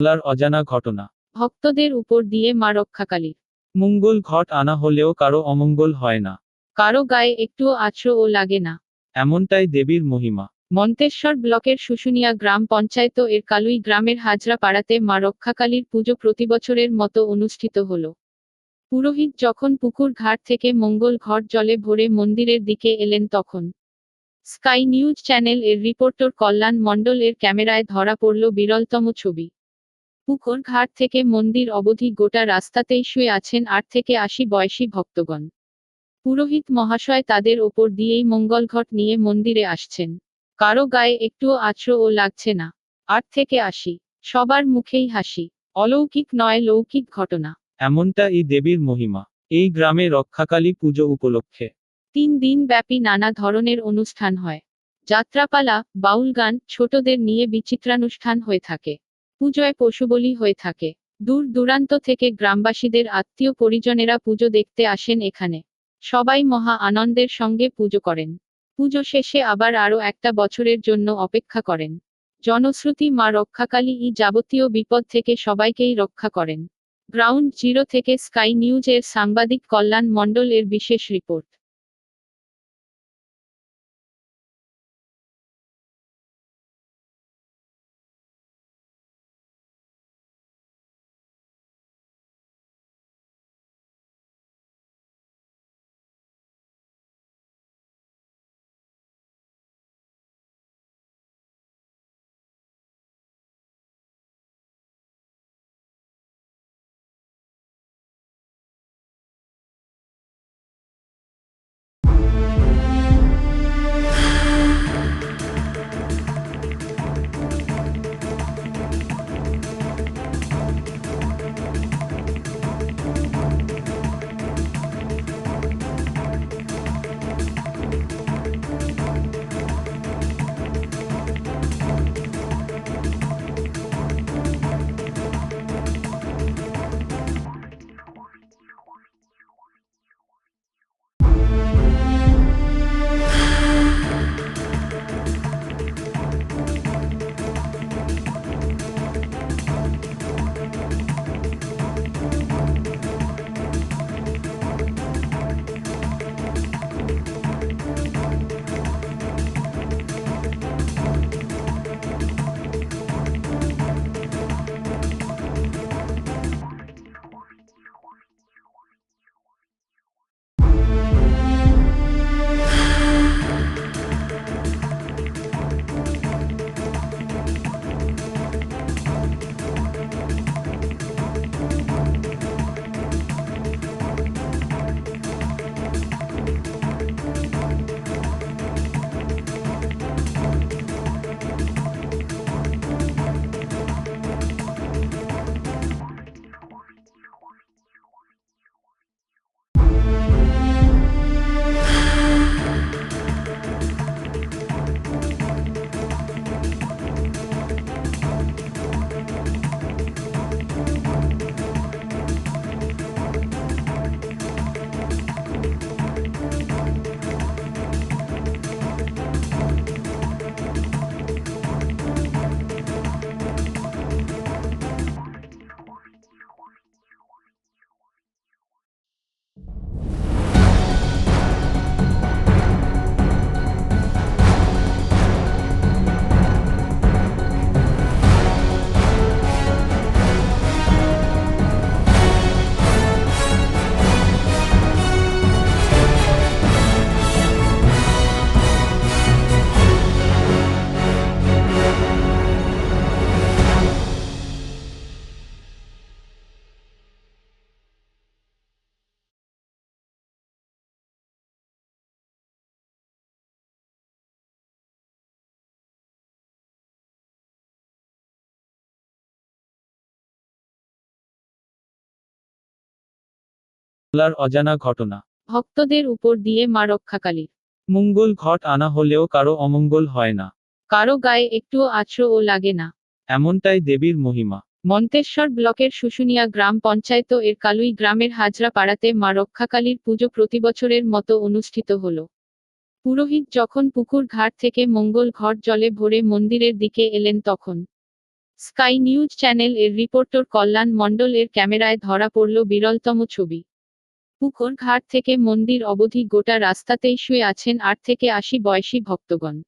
বাংলার অজানা ঘটনা। ভক্তদের উপর দিয়ে মা রক্ষাকালীর মঙ্গল ঘট আনা হলেও কারও অমঙ্গল হয় না। কারও গায়ে একটুও আছড়ও লাগে না। এমনটাই দেবীর মহিমা। মন্তেশ্বর ব্লকের শুশুনিয়া গ্রাম পঞ্চায়েত এর কালুই গ্রামের হাজরা পাড়াতে মা রক্ষাকালীর পুজো প্রতিবছরের মতো অনুষ্ঠিত হল। পুরোহিত যখন পুকুর ঘাট থেকে মঙ্গল ঘট জলে ভরে মন্দিরের দিকে এলেন তখন স্কাই নিউজ চ্যানেল এর রিপোর্টার কল্যাণ মণ্ডল এর ক্যামেরায় ধরা পড়ল বিরলতম ছবি। পুকুর ঘাট থেকে মন্দির অবধি গোটা রাস্তাতেই শুয়ে আছেন আট থেকে আশি বয়সী ভক্তগণ। পুরোহিত মহাশয় তাদের ওপর দিয়েই মঙ্গলঘট নিয়ে মন্দিরে আসছেন। কারও গায়ে একটুও আছড়ও লাগছে না। আট থেকে আশি সবার মুখেই হাসি। অলৌকিক নয় লৌকিক ঘটনা। এমনটা এই দেবীর মহিমা। এই গ্রামে রক্ষাকালী পুজো উপলক্ষে। তিন দিন ব্যাপী নানা ধরনের অনুষ্ঠান হয়। যাত্রাপালা বাউল গান ছোটদের নিয়ে বিচিত্রানুষ্ঠান হয়ে থাকে। পুজোয় পশুবলি হয়ে থাকে। দূর দূরান্ত থেকে গ্রামবাসীদের আত্মীয় পরিজনেরা পুজো দেখতে আসেন এখানে। সবাই মহা আনন্দের সঙ্গে পুজো করেন। পুজো শেষে আবার আরও একটা বছরের জন্য অপেক্ষা করেন। জনশ্রুতি মা রক্ষাকালী ই যাবতীয় বিপদ থেকে সবাইকেই রক্ষা করেন। গ্রাউন্ড জিরো থেকে স্কাই নিউজের সাংবাদিক কল্যাণ মণ্ডল এর বিশেষ রিপোর্ট। বাংলার অজানা ঘটনা। ভক্তদের উপর দিয়ে মা রক্ষাকালীর মঙ্গল ঘট আনা হলেও কারও অমঙ্গল হয় না। কারও গায়ে একটুও আছড়ও লাগে না। এমনটাই দেবীর মহিমা। মন্তেশ্বর ব্লকের শুশুনিয়া গ্রাম পঞ্চায়েত এর কালুই গ্রামের হাজরা পাড়াতে মা রক্ষাকালীর পুজো প্রতিবছরের মতো অনুষ্ঠিত হল। পুরোহিত যখন পুকুর ঘাট থেকে মঙ্গল ঘট জলে ভরে মন্দিরের দিকে এলেন তখন স্কাই নিউজ চ্যানেল এর রিপোর্টার কল্যাণ মণ্ডল এর ক্যামেরায় ধরা পড়ল বিরলতম ছবি। পুকুর ঘাট থেকে মন্দির অবধি গোটা রাস্তাতেই শুয়ে আছেন আট থেকে আশি বয়সী ভক্তগণ।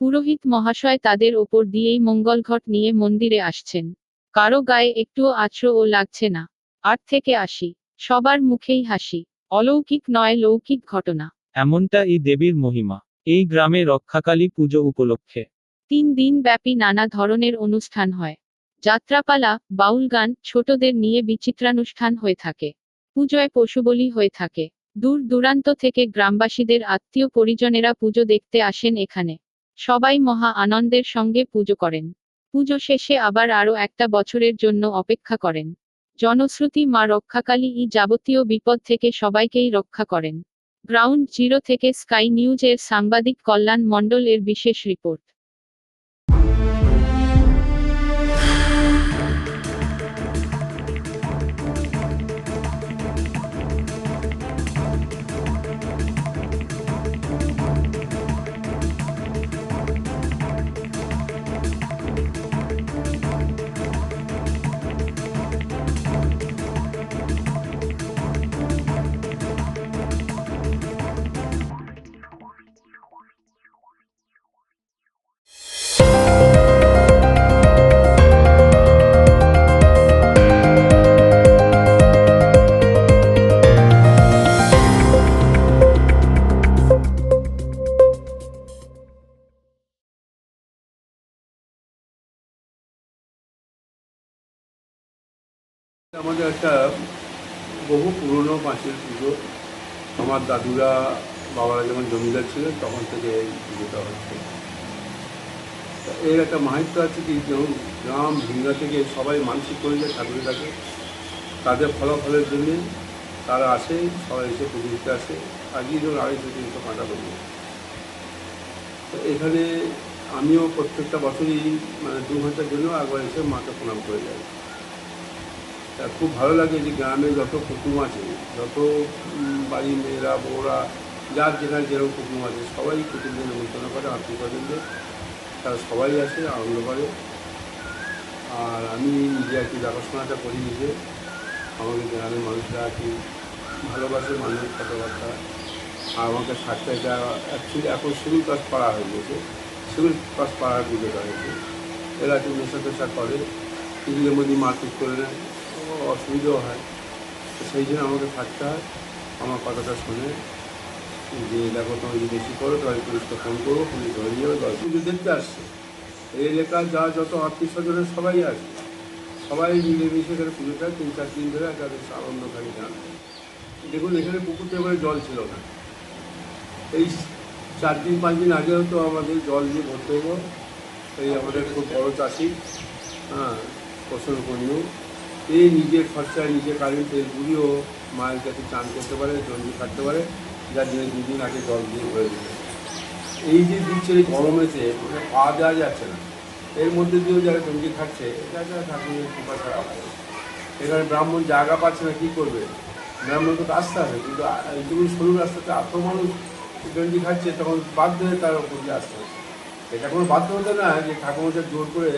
পুরোহিত মহাশয় তাদের ওপর দিয়েই মঙ্গলঘট নিয়ে মন্দিরে আসছেন। কারও গায়ে একটুও আছড়ও লাগছে না। আট থেকে আশি সবার মুখেই হাসি। অলৌকিক নয় লৌকিক ঘটনা। এমনটা এই দেবীর মহিমা। এই গ্রামে রক্ষাকালী পুজো উপলক্ষে। তিন দিন ব্যাপী নানা ধরনের অনুষ্ঠান হয়। যাত্রাপালা বাউল গান ছোটদের নিয়ে বিচিত্রানুষ্ঠান হয়ে থাকে। পুজোয় পশুবলি হয়ে থাকে। দূর দূরান্ত থেকে গ্রামবাসীদের আত্মীয় পরিজনেরা পুজো দেখতে আসেন এখানে। সবাই মহা আনন্দের সঙ্গে পুজো করেন। পুজো শেষে আবার আরও একটা বছরের জন্য অপেক্ষা করেন। জনশ্রুতি মা রক্ষাকালী ই যাবতীয় বিপদ থেকে সবাইকেই রক্ষা করেন। গ্রাউন্ড জিরো থেকে স্কাই নিউজের সাংবাদিক কল্যাণ মণ্ডল এর বিশেষ রিপোর্ট। আমাদের একটা বহু পুরনো মাছের পুজো। আমার দাদুরা, বাবারা যখন জমিদার ছিলেন তখন থেকে এই পুজোটা হচ্ছে। এর একটা মাহাত্য আছে কি, যেমন গ্রাম ভিঙ্গা থেকে সবাই মানসিক করে যায় ঠাকুরের কাছে তাদের ফলাফলের জন্যে তারা আসে, সবাই এসে পুজো দিতে আসে। আজকে ধরুন আড়াইশো, তিনশো কাটা করব তো এখানে আমিও প্রত্যেকটা বছরই মানে দু ঘণ্টার জন্য একবার এসে মাকে প্রণাম করে যাই। তা খুব ভালো লাগে যে গ্রামে যত কুটুম আছে, যত বাড়ির মেয়েরা, বউরা, যার যেখানে যেরকম কুটুম আছে, সবাই কুটুমদের নিমন্ত্রণ করে, আত্মীয় স্বজনদের। তারা সবাই আসে, আনন্দ করে। আর আমি নিজে আর কি দেখাশোনাটা করি নিজে। আমাকে গ্রামের মানুষরা আর কি ভালোবাসে মানুষের কথাবার্তা। আর আমাকে সাতটা এটা অ্যাকচুয়ালি এখন সিভিল কাজ পাড়া হয়ে গেছে, সিভিল কাজ পাড়ার পুজোটা হয়েছে এরা একটু নেশা করে নিজেদের মধ্যে মারপিট করে নেয়। অসুবিধাও হয়। তো সেই জন্য আমাকে থাকতে হয়। আমার কথাটা শুনে যে, দেখো, তুমি যদি বেশি করো, তাহলে পুলিশকে ফোন করব পুলিশ ধরে যাবে, দশ পুজো দেখতে আসছে। এই এলাকার যা যত আত্মীয় স্বজনের সবাই আসে। সবাই মিলেমিশে এখানে পুজোটা তিন চার দিন ধরে একটা বেশ আনন্দকারী গান দেখুন, এখানে পুকুরতে এবারে জল ছিল না। এই চার দিন, পাঁচ দিন আগেও তো আমাদের জল দিয়ে ভরতে হব। এই আমাদের খুব বড়ো চাষি। হ্যাঁ ফসল কন্যু এই নিজের খরচায় নিজে কারেন্ট তেল পুড়িয়েও মায়ের কাছে চান করতে পারে, জলদি খাটতে পারে যার জন্য দুদিন আগে জল দিয়ে হয়ে দিতে এই যে দিচ্ছে এই গরমেতে মানে পাওয়া দেওয়া যাচ্ছে না। এর মধ্যে দিয়েও যারা জঙ্গি খাচ্ছে এটা ঠাকুরের কৃপা ছাড়া এখানে ব্রাহ্মণ জায়গা পাচ্ছে না, কী করবে? ব্রাহ্মণ তো আসতে হবে কিন্তু এইটুকু সরু রাস্তাতে এত মানুষ গঞ্জি খাচ্ছে, তখন বাধ্য হয়ে তার ওপর দিয়ে আসতে হবে। এটা কোনো বাধ্য বাধ্যতা না যে ঠাকুরকে জোর করে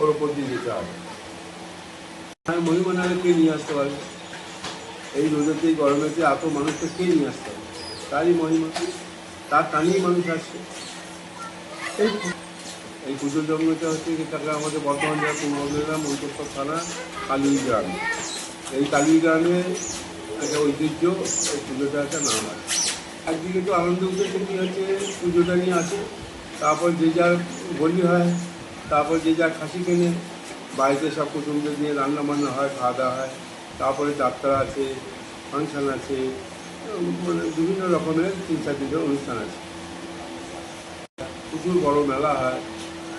ওর ওপর দিয়ে যেতে হবে। আর মহিমা কে নিয়ে আসতে পারবে? এই রোদেতে এই গরমেতে এত মানুষকে কে নিয়ে আসতে হবে তারই মহিমা তার টানেই মানুষ আসছে। এই এই পুজোর জন্মটা হচ্ছে কি টাকা আমাদের বর্তমান জেলা পূর্ব মেদিনীপুর মন্তেশ্বর থানা কালুই গ্রাম। এই কালুই গ্রামে একটা ঐতিহ্য, এই পুজোটা একটা নাম আছে। একদিকে তো আনন্দ উদ্দেশ্য কী হচ্ছে? পুজোটা নিয়ে আছে তারপর যে যার বলি হয়, তারপর যে যার খাসি কেনে বাড়িতে সব কুটুমদের নিয়ে রান্না বান্না হয় খাওয়া দাওয়া হয়। তারপরে যাত্রা আছে, ফাংশন আছে মানে বিভিন্ন রকমের তিন চার দিনের অনুষ্ঠান আছে। প্রচুর বড় মেলা হয়,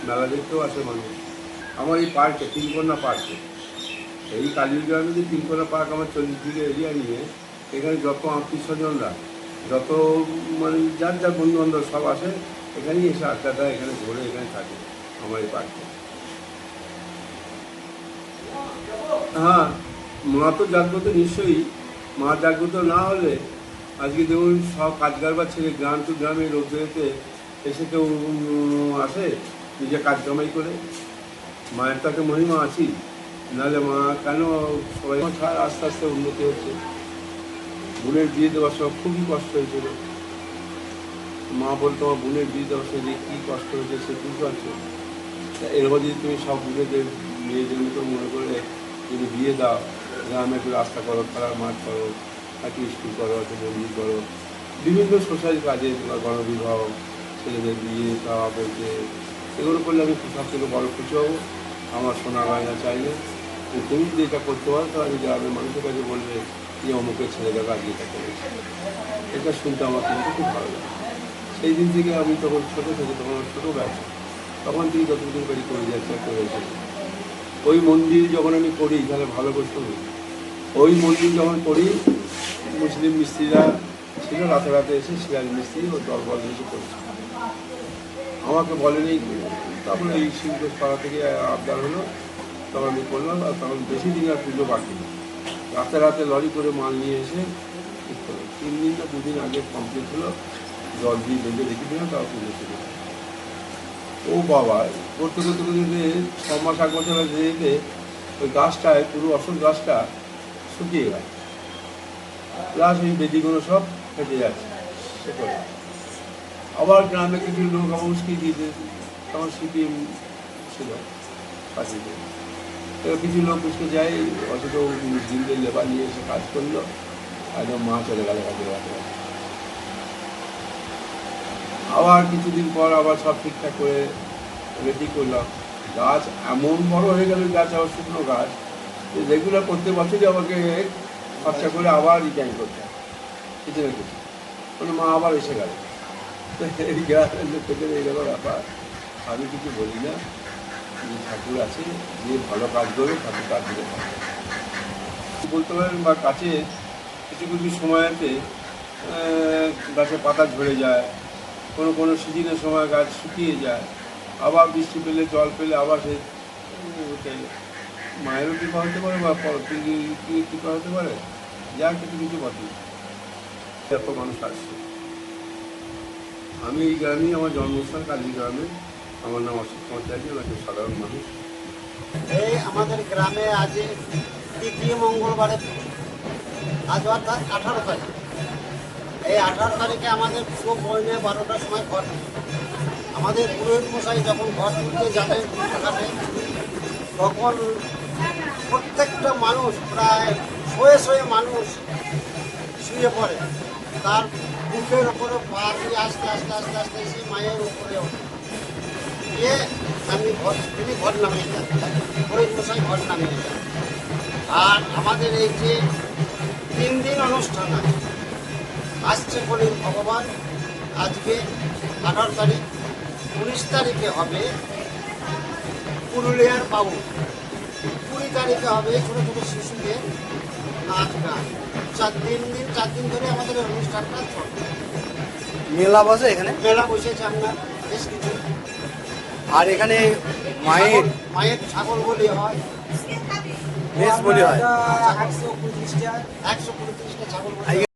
মেলা দেখতেও আসে মানুষ। আমার এই পার্কে তিনকন্যা পার্কে, এই কালীগ্রামে যে তিনকন্যা পার্ক আমার চল্লিশ দিকে এরিয়া নিয়ে, এখানে যত আত্মীয় স্বজনরা যত মানে যার যার বন্ধু বান্ধব সব আসে, এখানেই এসে আড্ডা দেয়, এখানে ঘুরে, এখানে থাকে আমার এই পার্কে। হ্যাঁ মা তো জাগ্রত নিশ্চয়ই। মা জাগ্রত না হলে আজকে দেখুন সব কাজ কারবার ছেড়ে গ্রাম টু গ্রামে রোদ্রেতে এসে কেউ আসে নিজে কাজ কামাই করে। মায়ের তাকে মহিমা আছি নাহলে মা কেন সবাই ছাড় আস্তে আস্তে উন্নতি হচ্ছে? বোনের বিয়ে দেওয়ার সময় খুবই কষ্ট হয়েছিল। মা বলতো আমার বোনের বিয়ে দেওয়ার সময় যে কী কষ্ট হয়েছে সে বুঝতে পারছ এরপর যদি তুমি সব বোনেদের, মেয়েদের মতো মনে করে যদি বিয়ে দাও, গ্রামে একটু রাস্তা করো, খেলার মাঠ করো একটু স্কুল করো একটু মন্দির করো। বিভিন্ন সোশ্যাল কাজে গণবিবাহ, ছেলেদের বিয়ে দেওয়া বলতে এগুলো করলে আমি সব থেকে বড় খুশি হব। আমার সোনা গয়না চাইলে। তুমি যদি এটা করতে পারো তাহলে গ্রামের মানুষের কাছে বলবে যে অমুকের ছেলেরা আজকে এটা করেছে। এটা শুনতে আমার কিন্তু খুব ভালো লাগে। সেই দিন থেকে আমি তখন ছোটো থেকে, তখন ছোটো ব্যবসা তখন থেকে যতদিন করি করে যাচ্ছে, করে এসেছি। ওই মন্দির যখন আমি করি, তাহলে ভালো করতে হবে। ওই মন্দির যখন করি, মুসলিম মিস্ত্রিরা ছিল, রাতে রাতে এসে শিলাল মিস্ত্রি ও দরবার এসে করছে। আমাকে বলেনি তারপরে এই শিবঘোষ পাড়া থেকে আবদার হলো তখন আমি করলাম, আর তখন বেশি দিন আর পুজো বাকি রাতে রাতে লরি করে মাল নিয়ে এসে ঠিক। তিন দিন না, দুদিন আগে কমপ্লিট হলো। জল দিয়ে বেঁধে রেখে দিলাম, তাও পুজো ছিল ও বাবা করতে করতে করতে করতে ছ মাস এক বছর যেতে যেতে ওই গাছটায় পুরো অসল গাছটা শুকিয়ে গেল। প্লাস ওই বেদিগুলো সব ফেটে যাচ্ছে। আবার গ্রামে কিছু লোক আবার উস্কিয়ে দিয়েছে। তখন সিপিএম ছিল এবার কিছু লোক উস্কে যায়, অথচ দিনদের লেবার নিয়ে এসে কাজ করল। একদম মা চলে গেল কাজে। আবার কিছুদিন পর আবার সব ঠিকঠাক করে রেডি করলাম। গাছ এমন বড় হয়ে গেল গাছ আবার শুকনো গাছ যে রেগুলার করতে বছরই আমাকে খরচা করে আবার রিটার্ন করতে হয়। কিছু না কিছু মানে মা আবার এসে গেল। এই লোক থেকে এই গেল ব্যাপার। আমি কিছু বলি না। যে ঠাকুর আছে যে ভালো কাজ করবে ঠাকুর কাজ করে। বলতে পারেন বা কাছে কিছু কিছু সময়তে আহ, গাছে পাতা ঝরে যায় কোনো কোনো সিজনের সময় গাছ শুকিয়ে যায়, আবার বৃষ্টি পেলে, জল পেলে, আবার সে ওঠে মায়েরও কৃপা হতে পারে বা কৃপা হতে পারে, যা কিছু কিছু বটে এত মানুষ আসছে। আমি এই গ্রামেই আমার জন্মস্থান কালী গ্রামে আমার নাম অশোক আমি একজন সাধারণ মানুষ। এই আমাদের গ্রামে আজ তৃতীয় মঙ্গলবারে আজ অর্থাৎ আঠারো তারিখ। এই আঠারো তারিখে আমাদের পুরো বইনে বারোটার সময় ঘর আমাদের পুরোহিত মশাই যখন ঘর তুলতে যাবে ঘাটে তখন প্রত্যেকটা মানুষ প্রায় শয়ে শয়ে মানুষ শুয়ে পড়ে। তার বুকের ওপরে পা দিয়ে আস্তে আস্তে আস্তে আস্তে এসে মায়ের উপরে গিয়ে আমি ঘর, তিনি ঘর নামিয়ে যান পুরোহিত মশাই ঘর নামিয়ে যান আর আমাদের এই যে তিন দিন অনুষ্ঠান আছে আসছে বলে ভগবান আজকে আঠারো তারিখ উনিশ তারিখে হবে পুরুলিয়ার বাবু। কুড়ি তারিখে হবে ছোটো ছোটো শিশুদের নাচ গান। চার দিন দিন চার দিন ধরে আমাদের অনুষ্ঠানটা চলবে মেলা বসে এখানে? মেলা বসেছে আমরা বেশ কিছু। আর এখানে মায়ের মায়ের ছাগল বলি হয়। বলি হয়। একশো পঁয়ত্রিশটা ছাগল বলি